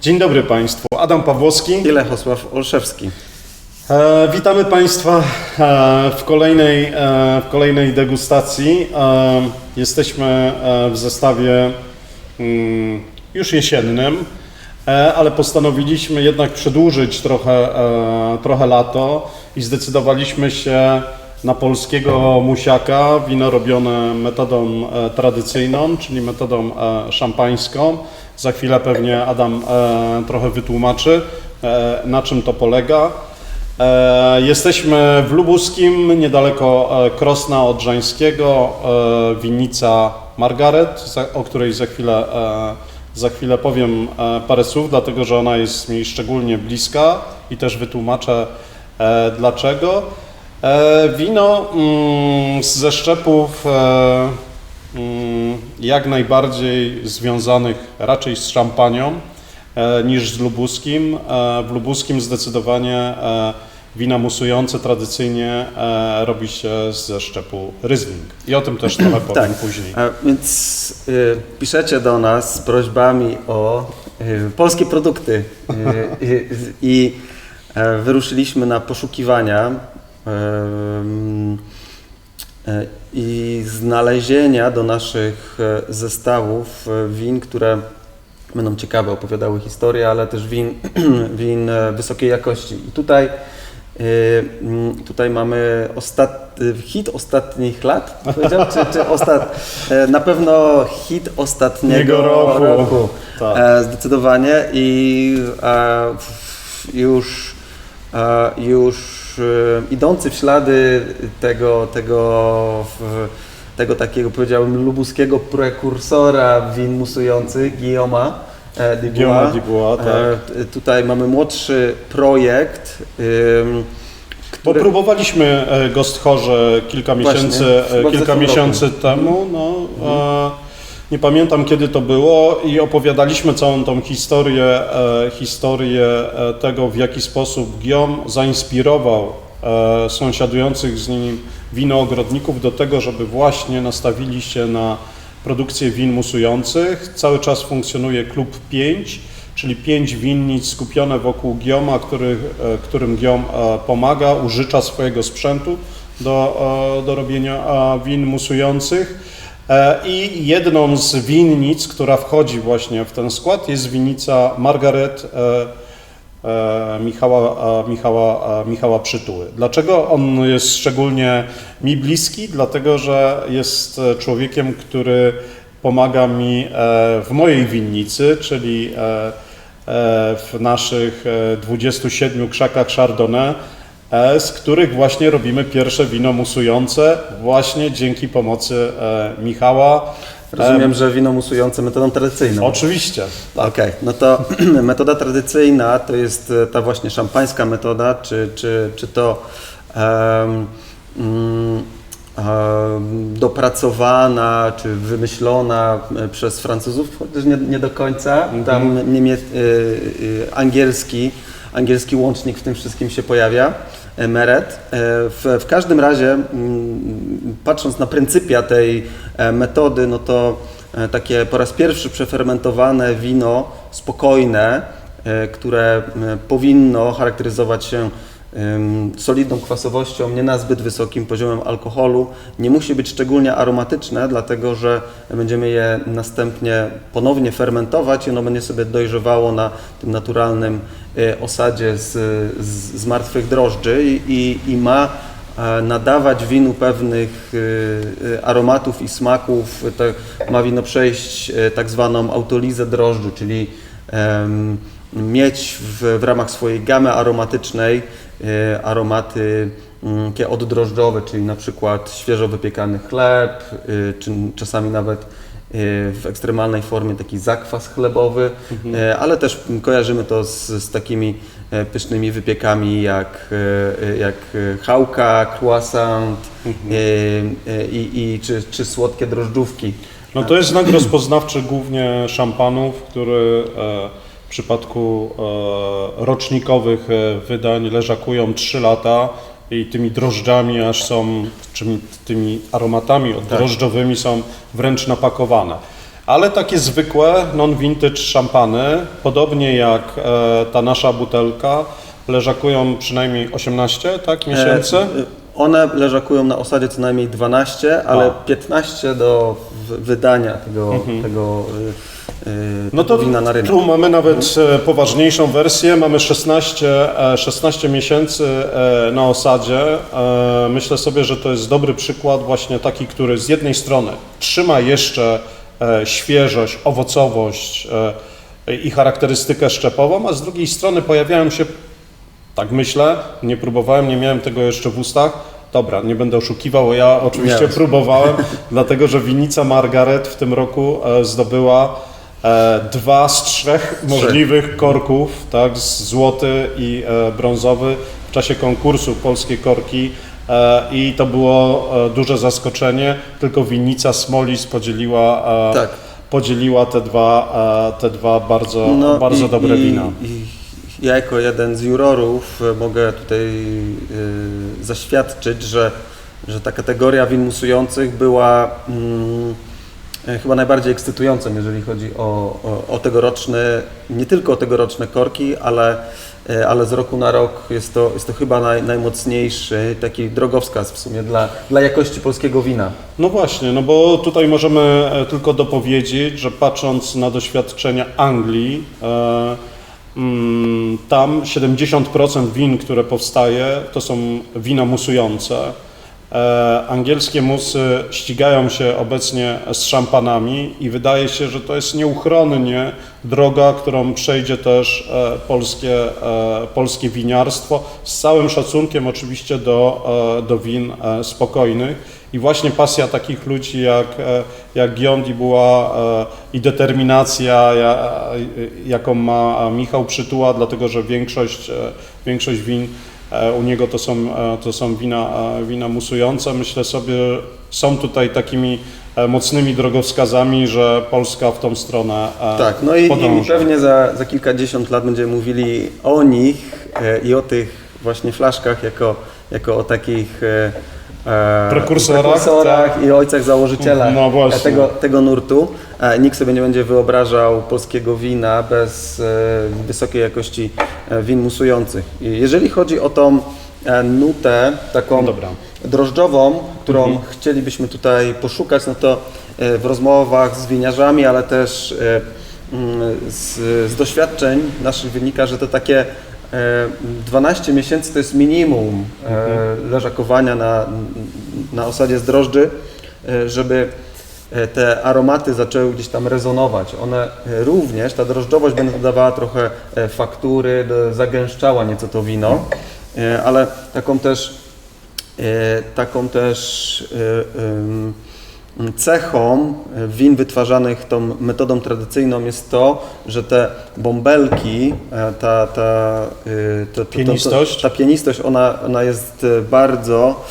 Dzień dobry Państwu. Adam Pawłowski. I Lechosław Olszewski. E, witamy Państwa e, w, kolejnej, e, w kolejnej degustacji. E, jesteśmy e, w zestawie mm, już jesiennym, e, ale postanowiliśmy jednak przedłużyć trochę, e, trochę lato i zdecydowaliśmy się na polskiego musiaka, wino robione metodą e, tradycyjną, czyli metodą e, szampańską. Za chwilę pewnie Adam e, trochę wytłumaczy, na czym to polega. Jesteśmy w Lubuskim, niedaleko Krosna Odrzańskiego, e, winnica Margaret, o której za chwilę, za chwilę powiem parę słów, dlatego że ona jest mi szczególnie bliska i też wytłumaczę dlaczego. E, Wino mm, ze szczepów e, mm, jak najbardziej związanych raczej z szampanią e, niż z lubuskim. W lubuskim zdecydowanie wina musujące tradycyjnie robi się ze szczepu Riesling. I o tym też trochę powiem Tak. później. A więc y, piszecie do nas z prośbami o y, polskie produkty y, y, i e, wyruszyliśmy na poszukiwania i znalezienia do naszych e, zestawów e, win, które będą ciekawe, opowiadały historię, ale też win, win e, wysokiej jakości. I tutaj, tutaj mamy ostat, hit ostatnich lat, powiedział, czy, czy ostat, e, na pewno hit ostatniego Niego roku. roku. Tak. E, Zdecydowanie i e, już, e, już e, idący w ślady tego, tego, tego takiego powiedziałbym lubuskiego prekursora win musujących, Guillaume'a e, Dubois. Guillaume Dubois, tak. E, t- Tutaj mamy młodszy projekt, który... Popróbowaliśmy e, Gosthorze kilka Właśnie, miesięcy, kilka miesięcy temu. No, e, nie pamiętam kiedy to było i opowiadaliśmy całą tą historię, e, historię e, tego, w jaki sposób Guillaume zainspirował e, sąsiadujących z nim winoogrodników do tego, żeby właśnie nastawili się na produkcję win musujących. Cały czas funkcjonuje Klub 5, czyli pięć winnic skupione wokół Gioma, który, którym Giom pomaga, użycza swojego sprzętu do, do robienia win musujących. E, I jedną z winnic, która wchodzi właśnie w ten skład, jest winnica Margaret e, e, Michała, Michała, Michała Przytuły. Dlaczego on jest szczególnie mi bliski? Dlatego, że jest człowiekiem, który pomaga mi w mojej winnicy, czyli w naszych e, 27 krzakach Chardonnay, z których właśnie robimy pierwsze wino musujące, właśnie dzięki pomocy e, Michała. Rozumiem, że wino musujące metodą tradycyjną. Oczywiście. Okej, no to metoda tradycyjna to jest e, ta właśnie szampańska metoda, czy, czy, czy to mm, em, dopracowana, czy wymyślona e, przez Francuzów, chociaż nie, nie do końca. Tam niemie, y, y, angielski, angielski łącznik w tym wszystkim się pojawia. E, Meret. E, W, w każdym razie, mm, patrząc na pryncypia tej e, metody, no to takie po raz pierwszy przefermentowane wino spokojne, które powinno charakteryzować się solidną kwasowością, nie na zbyt wysokim poziomem alkoholu. Nie musi być szczególnie aromatyczne, dlatego że będziemy je następnie ponownie fermentować i ono będzie sobie dojrzewało na tym naturalnym e, osadzie z, z, z martwych drożdży i, i, ma e, nadawać winu pewnych e, e, aromatów i smaków. To ma wino przejść e, tak zwaną autolizę drożdży, czyli mieć w, w ramach swojej gamy aromatycznej e, aromaty mm, takie oddrożdżowe, czyli na przykład świeżo wypiekany chleb, e, czy czasami nawet e, w ekstremalnej formie taki zakwas chlebowy, e, ale też kojarzymy to z, z takimi pysznymi wypiekami jak, jak chałka, croissant e, i, i, czy, czy słodkie drożdżówki. No to jest znak rozpoznawczy głównie szampanów, który e, w przypadku e, rocznikowych e, wydań leżakują 3 lata i tymi drożdżami aż są, tymi aromatami oddrożdżowymi są wręcz napakowane. ale takie zwykłe non-vintage szampany, podobnie jak e, ta nasza butelka, leżakują przynajmniej 18 tak, miesięcy. One leżakują na osadzie co najmniej 12, ale A. 15 do wydania tego, tego y, y, No to wina na rynek. tu mamy nawet e, poważniejszą wersję. Mamy 16, e, 16 miesięcy e, na osadzie. E, Myślę sobie, że to jest dobry przykład właśnie taki, który z jednej strony trzyma jeszcze e, świeżość, owocowość e, i charakterystykę szczepową, a z drugiej strony pojawiają się tak myślę, nie próbowałem, nie miałem tego jeszcze w ustach. Dobra, nie będę oszukiwał, ja oczywiście Miałeś. próbowałem, dlatego że winica Margaret w tym roku e, zdobyła e, dwa z trzech możliwych korków, tak, złoty i e, brązowy w czasie konkursu Polskie Korki. E, I to było e, duże zaskoczenie, tylko winica Smolis podzieliła, e, Tak. podzieliła te dwa, e, te dwa bardzo, bardzo No i- dobre i, wina. I ja jako jeden z jurorów e, mogę tutaj zaświadczyć, że, że ta kategoria win musujących była mm, e, chyba najbardziej ekscytującą, jeżeli chodzi o, o, o tegoroczne, nie tylko o tegoroczne korki, ale, e, ale z roku na rok jest to, jest to chyba naj, najmocniejszy taki drogowskaz w sumie dla, dla jakości polskiego wina. No właśnie, no bo tutaj możemy e, tylko dopowiedzieć, że patrząc na doświadczenia Anglii, e, mm, tam 70% win, które powstaje, to są wina musujące. E, angielskie musy ścigają się obecnie z szampanami i wydaje się, że to jest nieuchronnie droga, którą przejdzie też e, polskie, e, polskie winiarstwo, z całym szacunkiem oczywiście do, e, do win e, spokojnych. I właśnie pasja takich ludzi jak, e, jak Giondi była e, i determinacja, ja, e, jaką ma Michał Przytuła, dlatego że większość, e, większość win u niego to są, e, to są wina, e, wina musujące. Myślę sobie, są tutaj takimi e, mocnymi drogowskazami, że Polska w tą stronę e, Tak, no i, i pewnie za, za kilkadziesiąt lat będziemy mówili o nich e, i o tych właśnie flaszkach jako, jako o takich e, e, Prekursorach, prekursorach i ojcach założycielach No e, tego, tego nurtu. Nikt sobie nie będzie wyobrażał polskiego wina bez e, wysokiej jakości e, win musujących. Jeżeli chodzi o tą e, nutę taką Dobra. drożdżową, którą Mhm. chcielibyśmy tutaj poszukać, no to w rozmowach z winiarzami, ale też mm, z, z doświadczeń naszych wynika, że to takie e, 12 miesięcy to jest minimum e, leżakowania na, na osadzie z drożdży, żeby te aromaty zaczęły gdzieś tam rezonować. One e, również, ta drożdżowość będzie dodawała trochę e, faktury, zagęszczała nieco to wino, e, ale taką też E, Taką też e, cechą e, win wytwarzanych tą metodą tradycyjną jest to, że te bąbelki, e, ta, ta, e, to, to, to, Pienistość? ta pienistość, ona, ona jest e, bardzo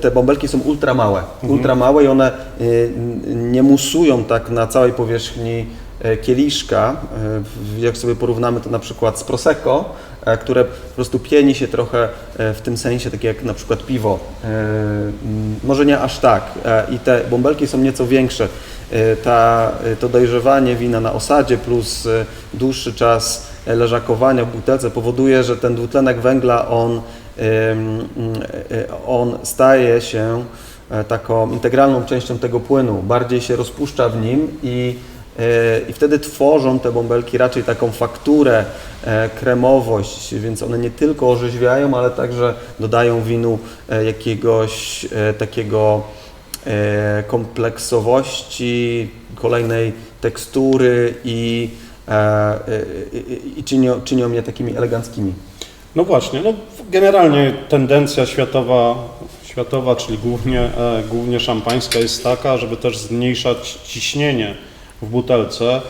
te bąbelki są ultra małe, ultra małe i one n- nie musują tak na całej powierzchni e, kieliszka. E, Jak sobie porównamy to na przykład z Prosecco, e, które po prostu pieni się trochę w tym sensie, takie jak na przykład piwo. Może nie aż tak. I te bąbelki są nieco większe. Ta, to dojrzewanie wina na osadzie plus dłuższy czas leżakowania w butelce powoduje, że ten dwutlenek węgla on, on staje się e, taką integralną częścią tego płynu, bardziej się rozpuszcza w nim i, e, i wtedy tworzą te bąbelki raczej taką fakturę, e, kremowość, więc one nie tylko orzeźwiają, ale także dodają winu e, jakiegoś e, takiego e, kompleksowości, kolejnej tekstury i, e, e, i, i czynią, czynią je takimi eleganckimi. No właśnie, no generalnie tendencja światowa, światowa czyli głównie, e, głównie szampańska jest taka, żeby też zmniejszać ciśnienie w butelce.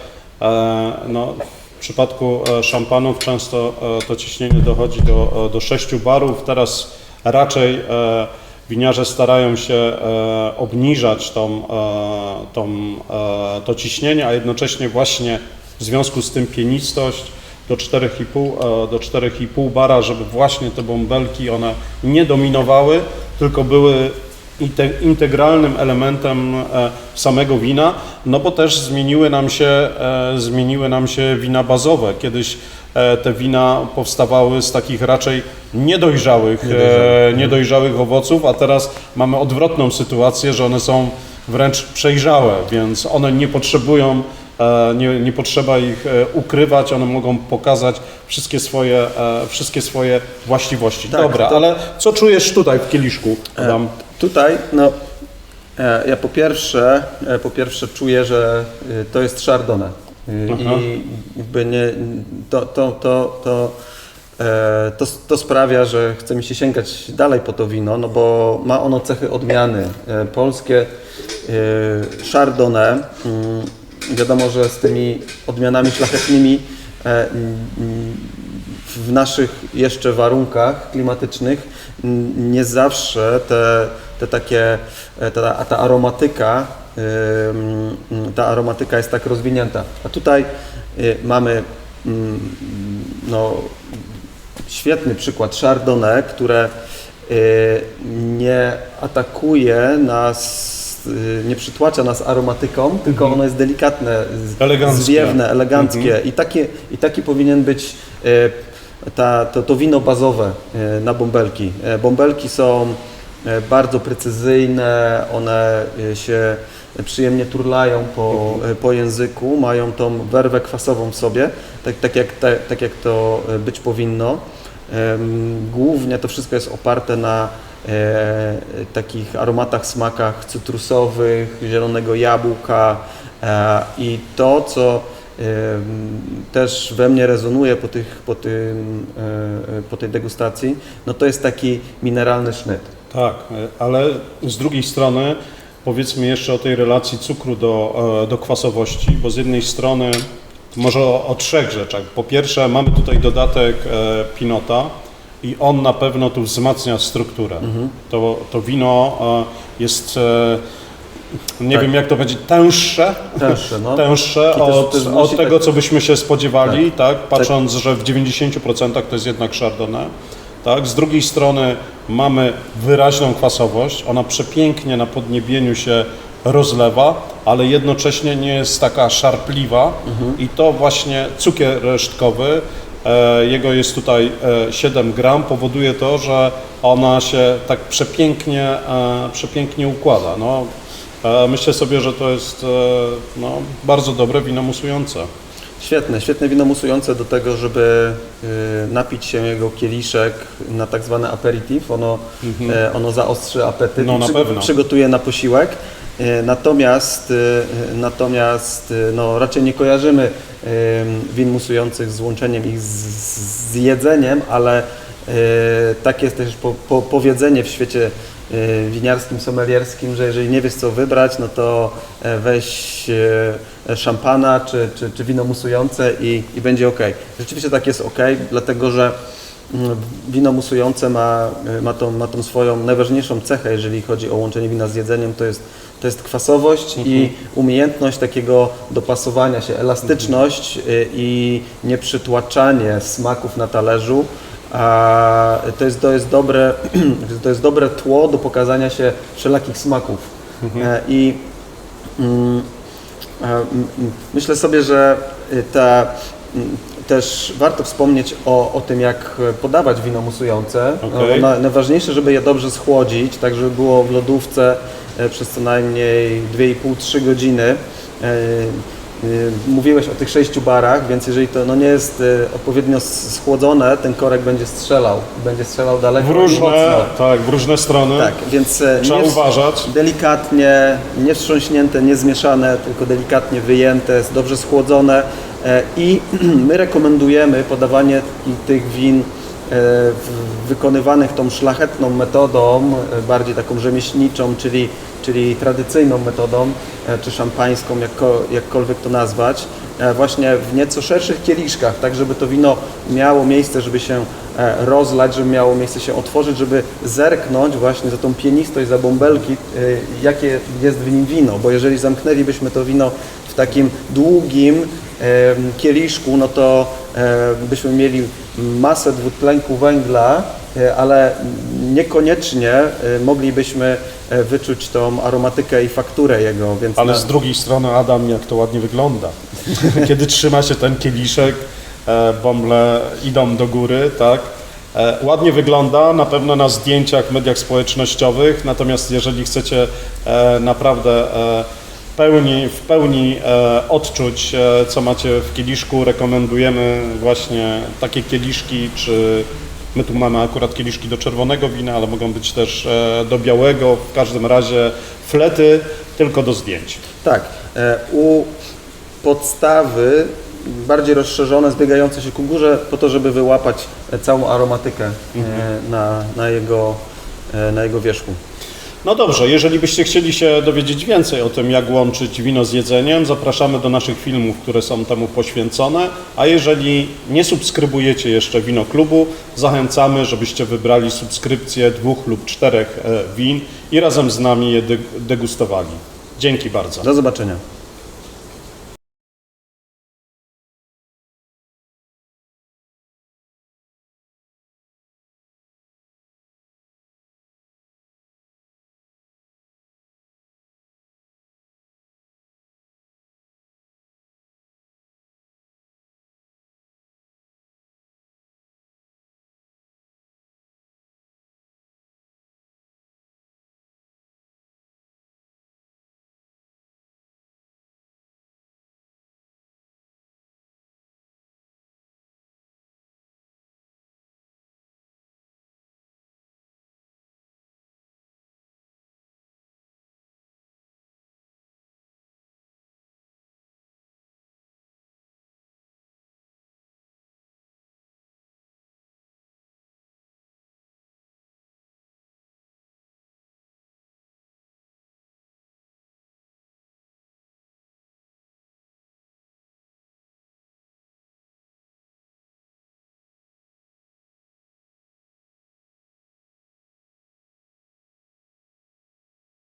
E, no, w przypadku e, szampanów często e, to ciśnienie dochodzi do, e, do 6 barów. Teraz raczej e, winiarze starają się e, obniżać tą, e, tą, e, to ciśnienie, a jednocześnie właśnie w związku z tym pienistość do 4,5 e, do 4,5 bara, żeby właśnie te bąbelki one nie dominowały, tylko były inte- integralnym elementem e, samego wina, no bo też zmieniły nam się, e, zmieniły nam się wina bazowe. Kiedyś te wina powstawały z takich raczej niedojrzałych, e, niedojrzałych owoców, a teraz mamy odwrotną sytuację, że one są wręcz przejrzałe, więc one nie potrzebują, nie, nie potrzeba ich e, ukrywać, one mogą pokazać wszystkie swoje, e, wszystkie swoje właściwości. Tak, Dobra, to- ale co czujesz tutaj w kieliszku? Tutaj, no, e, ja po pierwsze, e, po pierwsze czuję, że e, to jest Chardonnay. E, Aha. I jakby nie, to, to, to, to, e, to, to sprawia, że chce mi się sięgać dalej po to wino, no bo ma ono cechy odmiany. E, Polskie e, Chardonnay, mm, wiadomo, że z tymi odmianami szlachetnymi e, w naszych jeszcze warunkach klimatycznych nie zawsze te, te takie, e, ta, ta aromatyka, ym, ta aromatyka jest tak rozwinięta. A tutaj mamy mm, no, świetny przykład Chardonnay, które nie atakuje nas, nie przytłacza nas aromatyką, tylko ono jest delikatne, Eleganckie. zwiewne, eleganckie I, taki, i taki powinien być y, ta, to, to wino bazowe y, na bąbelki. Bąbelki są bardzo precyzyjne, one y, się przyjemnie turlają po, e, po języku, mają tą werwę kwasową w sobie, tak, tak, jak, tak, tak jak to być powinno. Głównie to wszystko jest oparte na e, takich aromatach, smakach cytrusowych, zielonego jabłka e, i to, co em, też we mnie rezonuje po, tych, po, tym, e, e, po tej degustacji, no to jest taki mineralny sznyt. Tak, e, ale z drugiej strony powiedzmy jeszcze o tej relacji cukru do, e, do kwasowości, bo z jednej strony może o, o trzech rzeczach. Po pierwsze mamy tutaj dodatek e, pinota i on na pewno tu wzmacnia strukturę. To, to wino e, jest, e, nie Tak. wiem jak to będzie, tęższe, Tęższe, no. tęższe też- od, też od tego, tak- co byśmy się spodziewali, tak, patrząc, że w 90% to jest jednak Chardonnay. Tak? Z drugiej strony mamy wyraźną kwasowość, ona przepięknie na podniebieniu się rozlewa, ale jednocześnie nie jest taka szarpliwa i to właśnie cukier resztkowy, jego jest tutaj e, 7 gram, powoduje to, że ona się tak przepięknie, e, przepięknie układa. No, e, myślę sobie, że to jest e, no, bardzo dobre wino musujące. Świetne, świetne wino musujące do tego, żeby y, napić się jego kieliszek na tak zwany aperitif. Ono, e, ono zaostrzy apetyt Mhm. No, na pewno. przygotuje na posiłek. E, Natomiast, e, natomiast e, no, raczej nie kojarzymy win musujących z łączeniem ich z, z jedzeniem, ale takie jest też po, po, powiedzenie w świecie e, winiarskim, sommelierskim, że jeżeli nie wiesz co wybrać, no to e, weź e, szampana czy, czy, czy wino musujące i, i będzie ok. Rzeczywiście tak jest ok, dlatego że mm, wino musujące ma, e, ma, tą, ma tą swoją najważniejszą cechę, jeżeli chodzi o łączenie wina z jedzeniem, to jest, to jest kwasowość i umiejętność takiego dopasowania się, elastyczność y, i nieprzytłaczanie smaków na talerzu. A to jest, to, jest dobre, to jest dobre tło do pokazania się wszelakich smaków. E, I mm, e, myślę sobie, że y, ta, też warto wspomnieć o, o tym, jak podawać wino musujące. No, Okej. na, najważniejsze, żeby je dobrze schłodzić, tak żeby było w lodówce e, przez co najmniej 2,5-3 godziny. E, Mówiłeś o tych sześciu barach, więc jeżeli to no, nie jest e, odpowiednio schłodzone, ten korek będzie strzelał. Będzie strzelał daleko W różne, mocno. tak, w różne strony Tak, więc e, trzeba nie, uważać. delikatnie, nie wstrząśnięte, nie zmieszane, tylko delikatnie wyjęte, dobrze schłodzone e, i my rekomendujemy podawanie tych win e, wykonywanych tą szlachetną metodą, e, bardziej taką rzemieślniczą, czyli, czyli tradycyjną metodą, e, czy szampańską, jakko, jakkolwiek to nazwać, e, właśnie w nieco szerszych kieliszkach, tak żeby to wino miało miejsce, żeby się e, rozlać, żeby miało miejsce się otworzyć, żeby zerknąć właśnie za tą pienistość, za bąbelki, jakie jest w nim wino, bo jeżeli zamknęlibyśmy to wino w takim długim kieliszku, no to byśmy mieli masę dwutlenku węgla ale niekoniecznie e, moglibyśmy e, wyczuć tą aromatykę i fakturę jego, więc Ale na- z drugiej strony, Adam, jak to ładnie wygląda. Kiedy trzyma się ten kieliszek, e, bąble idą do góry, tak? E, Ładnie wygląda, na pewno na zdjęciach, mediach społecznościowych, natomiast jeżeli chcecie e, naprawdę e, pełni, w pełni e, odczuć, e, co macie w kieliszku, rekomendujemy właśnie takie kieliszki, czy my tu mamy akurat kieliszki do czerwonego wina, ale mogą być też e, do białego, w każdym razie flety tylko do zdjęć. Tak, e, u podstawy bardziej rozszerzone, zbiegające się ku górze, po to, żeby wyłapać całą aromatykę e, na, na, jego, na jego wierzchu. No dobrze, jeżeli byście chcieli się dowiedzieć więcej o tym, jak łączyć wino z jedzeniem, zapraszamy do naszych filmów, które są temu poświęcone. A jeżeli nie subskrybujecie jeszcze Wino Klubu, zachęcamy, żebyście wybrali subskrypcję dwóch lub czterech e, win i razem z nami je deg- degustowali. Dzięki bardzo. Do zobaczenia.